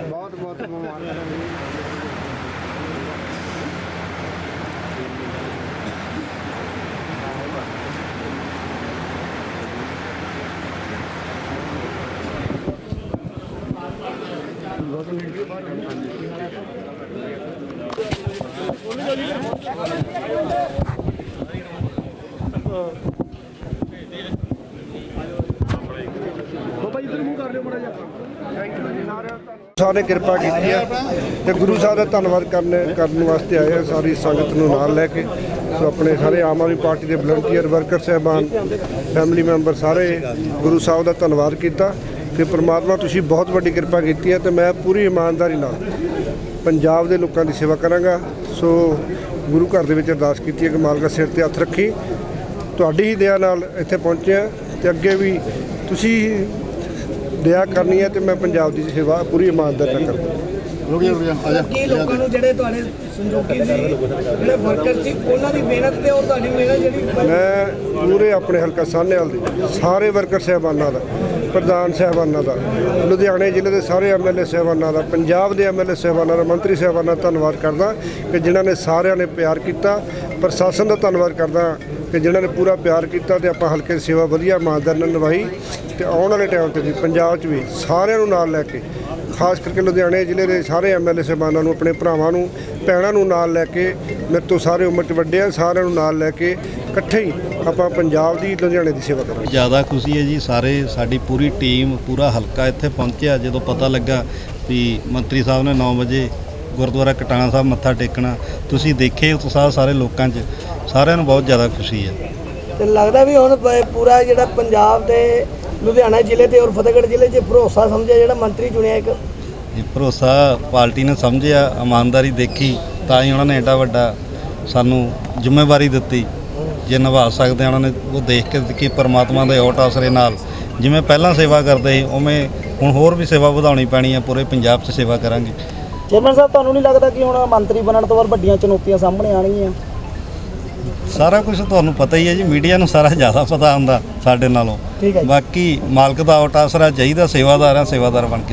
ਬਹੁਤ ਬਹੁਤ ਮੁਬਾਰਕਾਂ ਸਾਰੇ ਕਿਰਪਾ ਕੀਤੀ ਹੈ ਤੇ ਗੁਰੂ ਸਾਹਿਬ ਦਾ ਧੰਨਵਾਦ ਕਰਨ ਕਰਨ ਵਾਸਤੇ ਆਏ ਆ, ਸਾਰੀ ਸੰਗਤ ਨੂੰ ਨਾਲ ਲੈ ਕੇ। ਸੋ ਆਪਣੇ ਸਾਰੇ ਆਮ ਆਦਮੀ ਪਾਰਟੀ ਦੇ ਵਲੰਟੀਅਰ ਵਰਕਰ ਸਹਿਬਾਨ ਫੈਮਿਲੀ ਮੈਂਬਰ ਸਾਰੇ ਗੁਰੂ ਸਾਹਿਬ ਦਾ ਧੰਨਵਾਦ ਕੀਤਾ। ਕਿ ਪ੍ਰਮਾਤਮਾ ਤੁਸੀਂ ਬਹੁਤ ਵੱਡੀ ਕਿਰਪਾ ਕੀਤੀ ਹੈ ਤੇ ਮੈਂ ਪੂਰੀ ਇਮਾਨਦਾਰੀ ਨਾਲ ਪੰਜਾਬ ਦੇ ਲੋਕਾਂ ਦੀ ਸੇਵਾ ਕਰਾਂਗਾ। ਸੋ ਗੁਰੂ ਘਰ ਦੇ ਵਿੱਚ ਅਰਦਾਸ ਕੀਤੀ ਹੈ ਕਿ ਮਾਲਕਾ ਸਿਰ ਤੇ ਹੱਥ ਰੱਖੀ। ਤੁਹਾਡੀ ਹੀ ਦਇਆ ਨਾਲ ਇੱਥੇ ਪਹੁੰਚਿਆ ਤੇ ਅੱਗੇ ਵੀ ਤੁਸੀਂ ਦਇਆ ਕਰਨੀ ਹੈ ਤੇ ਮੈਂ ਪੰਜਾਬ ਦੀ ਸੇਵਾ ਪੂਰੀ ਇਮਾਨਦਾਰੀ ਨਾਲ ਕਰਾਂਗਾ। ਰੁਕ ਜਾ ਰੁਕ ਜਾ ਆ ਜਾ। ਕੀ ਲੋਕਾਂ ਨੂੰ ਜਿਹੜੇ ਤੁਹਾਡੇ ਸੰਯੋਗੀ ਸੀ ਜਿਹੜੇ ਵਰਕਰ ਸੀ ਉਹਨਾਂ ਦੀ ਮਿਹਨਤ ਤੇ ਉਹ ਤੁਹਾਡੀ ਮਿਹਨਤ ਜਿਹੜੀ ਮੈਂ ਪੂਰੇ ਆਪਣੇ ਹਲਕਾ ਸਾਹਨੇਵਾਲ ਦੇ ਸਾਰੇ ਵਰਕਰ ਸਹਿਬਾਨਾਂ ਦਾ ਪ੍ਰਧਾਨ ਸਹਿਬਾਨਾਂ ਦਾ, ਲੁਧਿਆਣੇ ਜ਼ਿਲ੍ਹੇ ਦੇ ਸਾਰੇ ਐਮਐਲਏ ਸਹਿਬਾਨਾਂ ਦਾ, ਪੰਜਾਬ ਦੇ ਐਮਐਲਏ ਸਹਿਬਾਨਾਂ ਦਾ, ਮੰਤਰੀ ਸਹਿਬਾਨਾਂ ਦਾ ਧੰਨਵਾਦ ਕਰਦਾ ਕਿ ਜਿਨ੍ਹਾਂ ਨੇ ਸਾਰਿਆਂ ਨੇ ਪਿਆਰ ਕੀਤਾ। ਪ੍ਰਸ਼ਾਸਨ ਦਾ ਧੰਨਵਾਦ ਕਰਦਾ ਕਿ ਜਿਨ੍ਹਾਂ ਨੇ ਪੂਰਾ ਪਿਆਰ ਕੀਤਾ ਤੇ ਆਪਾਂ ਹਲਕੇ ਦੀ ਸੇਵਾ ਵਧੀਆ ਇਮਾਨਦਾਰੀ ਨਾਲ ਨਿਭਾਈ ਤੇ ਆਉਣ ਵਾਲੇ ਟਾਈਮ ਤੇ ਵੀ, ਪੰਜਾਬ 'ਚ ਵੀ ਸਾਰਿਆਂ ਨੂੰ ਨਾਲ ਲੈ ਕੇ, ਖਾਸ ਕਰਕੇ ਲੁਧਿਆਣੇ ਜ਼ਿਲ੍ਹੇ ਦੇ ਸਾਰੇ ਐਮਐਲਏ ਸਾਹਿਬਾਨਾਂ ਨੂੰ, ਆਪਣੇ ਭਰਾਵਾਂ ਨੂੰ, ਭੈਣਾਂ ਨੂੰ ਨਾਲ ਲੈ ਕੇ, ਮੇਰੇ ਤੋਂ ਸਾਰੇ ਉਮਰ 'ਚ ਵੱਡੇ ਆ, ਸਾਰਿਆਂ ਨੂੰ ਨਾਲ ਲੈ ਕੇ ਇਕੱਠੇ ਹੀ ਆਪਾਂ ਪੰਜਾਬ ਦੀ ਲੁਧਿਆਣੇ ਦੀ ਸੇਵਾ ਕਰਾਂਗੇ। ਜ਼ਿਆਦਾ ਖੁਸ਼ੀ ਹੈ ਜੀ ਸਾਰੇ ਸਾਡੀ ਪੂਰੀ ਟੀਮ ਪੂਰਾ ਹਲਕਾ ਇੱਥੇ ਪਹੁੰਚਿਆ। ਜਦੋਂ ਪਤਾ ਲੱਗਾ ਵੀ ਮੰਤਰੀ ਸਾਹਿਬ ਨੇ 9 ਵਜੇ ਗੁਰਦੁਆਰਾ ਕਟਾਣਾ ਸਾਹਿਬ ਮੱਥਾ ਟੇਕਣਾ ਤੁਸੀਂ ਦੇਖੇ ਉਤਸ਼ਾਹ ਸਾਰੇ ਲੋਕਾਂ 'ਚ ਸਾਰਿਆਂ ਨੂੰ ਬਹੁਤ ਜ਼ਿਆਦਾ ਖੁਸ਼ੀ ਹੈ। ਤੇ ਲੱਗਦਾ ਵੀ ਹੁਣ ਪ- ਪੂਰਾ ਜਿਹੜਾ ਪੰਜਾਬ ਦੇ ਲੁਧਿਆਣਾ ਜ਼ਿਲ੍ਹੇ ਤੇ ਔਰ ਫਤਿਹਗੜ੍ਹ ਜ਼ਿਲ੍ਹੇ 'ਚ ਭਰੋਸਾ ਸਮਝਿਆ ਜਿਹੜਾ ਮੰਤਰੀ ਚੁਣਿਆ ਇੱਕ? ਇਹ ਭਰੋਸਾ ਪਾਰਟੀ ਨੇ ਸਮਝਿਆ ਇਮਾਨਦਾਰੀ ਦੇਖੀ ਤਾਂ ਹੀ ਉਹਨਾਂ ਨੇ ਐਡਾ ਵੱਡਾ ਸਾਨੂੰ ਜ਼ਿੰਮੇਵਾਰੀ ਦਿੱਤੀ। ਜੇ ਨਿਭਾ ਸਕਦੇ ਆ ਉਹਨਾਂ ਨੇ ਉਹ ਦੇਖ ਕੇ ਕਿ ਪਰਮਾਤਮਾ ਦੇ ਓਟ ਆਸਰੇ ਨਾਲ ਜਿਵੇਂ ਪਹਿਲਾਂ ਸੇਵਾ ਕਰਦੇ ਸੀ ਉਵੇਂ ਹੁਣ ਹੋਰ ਵੀ ਸੇਵਾ ਵਧਾਉਣੀ ਪੈਣੀ ਹੈ ਪੂਰੇ ਪੰਜਾਬ 'ਚ ਸੇਵਾ ਕਰਾਂਗੇ। ਚੇਅਰਮੈਨ ਸਾਹਿਬ ਤੁਹਾਨੂੰ ਨਹੀਂ ਲੱਗਦਾ ਕਿ ਹੁਣ ਮੰਤਰੀ ਬਣਨ ਤੋਂ ਬਾਅਦ ਵੱਡੀਆਂ ਚੁਣੌਤੀਆਂ ਸਾਹਮਣੇ ਆਣਗੀਆਂ ਸਾਰਾ ਕੁਝ ਤੁਹਾਨੂੰ ਪਤਾ ਹੀ ਹੈ ਜੀ ਮੀਡੀਆ ਨੂੰ ਸਾਰਾ ਜ਼ਿਆਦਾ ਪਤਾ ਹੁੰਦਾ ਸਾਡੇ ਨਾਲੋਂ। ਠੀਕ ਹੈ ਜੀ। ਬਾਕੀ ਮਾਲਕ ਦਾ ਓਟ ਆਸਰਾ ਚਾਹੀਦਾ ਸੇਵਾਦਾਰ ਆ ਸੇਵਾਦਾਰ ਬਣ ਕੇ।